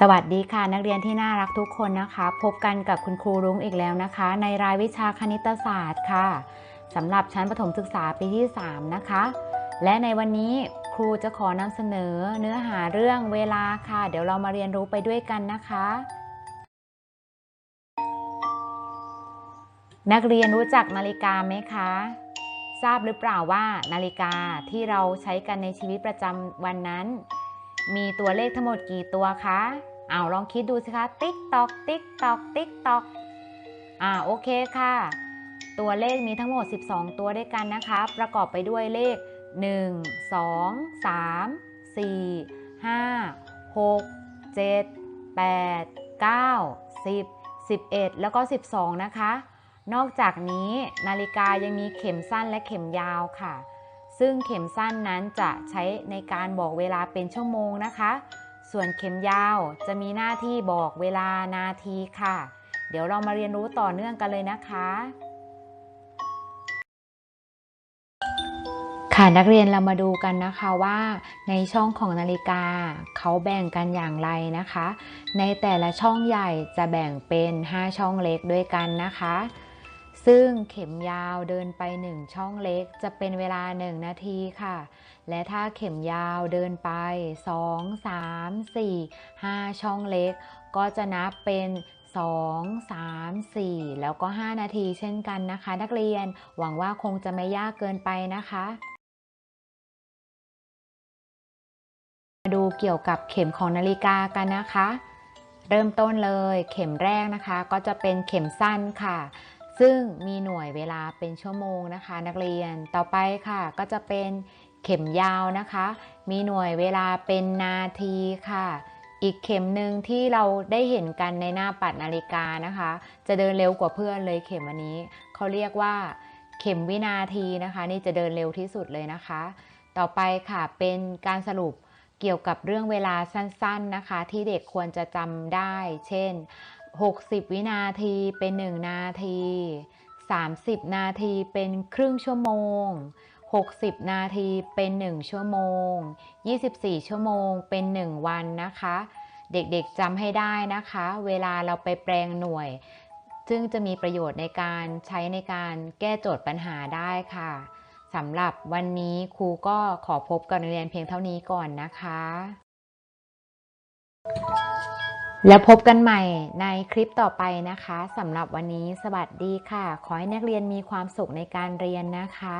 สวัสดีค่ะนักเรียนที่น่ารักทุกคนนะคะ พบกันกับคุณครูรุ้งอีกแล้วนะคะ ในรายวิชาคณิตศาสตร์ค่ะสำหรับชั้นประถมศึกษาปีที่ 3 นะคะ และในวันนี้ครูจะขอนำเสนอเนื้อหาเรื่องเวลาค่ะ เดี๋ยวเรามาเรียนรู้ไปด้วยกันนะคะ นักเรียนรู้จักนาฬิกาไหมคะ ทราบหรือเปล่าว่านาฬิกาที่เราใช้กันในชีวิตประจำวันนั้น มีตัวเลขทั้งหมดกี่ตัวคะเอาลองคิดดูสิคะ ติ๊กตอก ติ๊กตอก ติ๊กตอก อ่า โอเคค่ะ ตัวเลขมีทั้งหมด 12 ตัวด้วยกันนะคะ ประกอบไปด้วยเลข 1 2 3 4 5 6 7 8 9 10 11 แล้วก็ 12 นะคะ นอกจากนี้นาฬิกายังมีเข็มสั้นและเข็มยาวค่ะ ซึ่งเข็มสั้นนั้นจะใช้ในการบอกเวลาเป็นชั่วโมงนะคะ ส่วนเข็มยาวจะมีหน้าที่บอกเวลานาทีค่ะ เดี๋ยวเรามาเรียนรู้ต่อเนื่องกันเลยนะคะ ค่ะนักเรียนเรามาดูกันนะคะว่าในช่องของนาฬิกาเขาแบ่งกันอย่างไรนะคะ ในแต่ละช่องใหญ่จะแบ่งเป็น 5 ช่องเล็กด้วยกันนะคะ ซึ่งเข็มยาวเดินไป 1 ช่องเล็กจะเป็นเวลา 1 นาทีค่ะ และถ้าเข็มยาวเดินไป 2 3 4 5 ช่องเล็ก ก็จะนับเป็น 2 3 4 แล้วก็ 5 นาทีเช่นกันนะคะ นักเรียนหวังว่าคงจะไม่ยากเกินไปนะคะมาดูเกี่ยวกับเข็มของนาฬิกากันนะคะ เริ่มต้นเลยเข็มแรกนะคะ ก็จะเป็นเข็มสั้นค่ะ ซึ่งมีหน่วยเวลาเป็นชั่วโมงนะคะ นักเรียนต่อไปค่ะ ก็จะเป็นเข็มยาวนะคะ มีหน่วยเวลาเป็นนาทีค่ะ อีกเข็มหนึ่งที่เราได้เห็นกันในหน้าปัดนาฬิกานะคะ จะเดินเร็วกว่าเพื่อนเลยเข็มอันนี้เขาเรียกว่าเข็มวินาทีนะคะ นี่จะเดินเร็วที่สุดเลยนะคะ ต่อไปค่ะเป็นการสรุปเกี่ยวกับเรื่องเวลาสั้นๆนะคะ ที่เด็กควรจะจำได้ เช่น 60 วินาทีเป็น 1 นาที 30 นาทีเป็นครึ่งชั่วโมง 60 นาทีเป็น 1 ชั่วโมง 24 ชั่วโมงเป็น 1 วันนะคะ เด็กๆจำให้ได้นะคะ เวลาเราไปแปลงหน่วย ซึ่งจะมีประโยชน์ในการใช้ในการแก้โจทย์ปัญหาได้ค่ะสำหรับวันนี้ครูก็ขอพบกับนักเรียนเพียงเท่านี้ก่อนนะคะ แล้วพบกันใหม่ในคลิปต่อไปนะคะสำหรับวันนี้สวัสดีค่ะ ขอให้นักเรียนมีความสุขในการเรียนนะคะ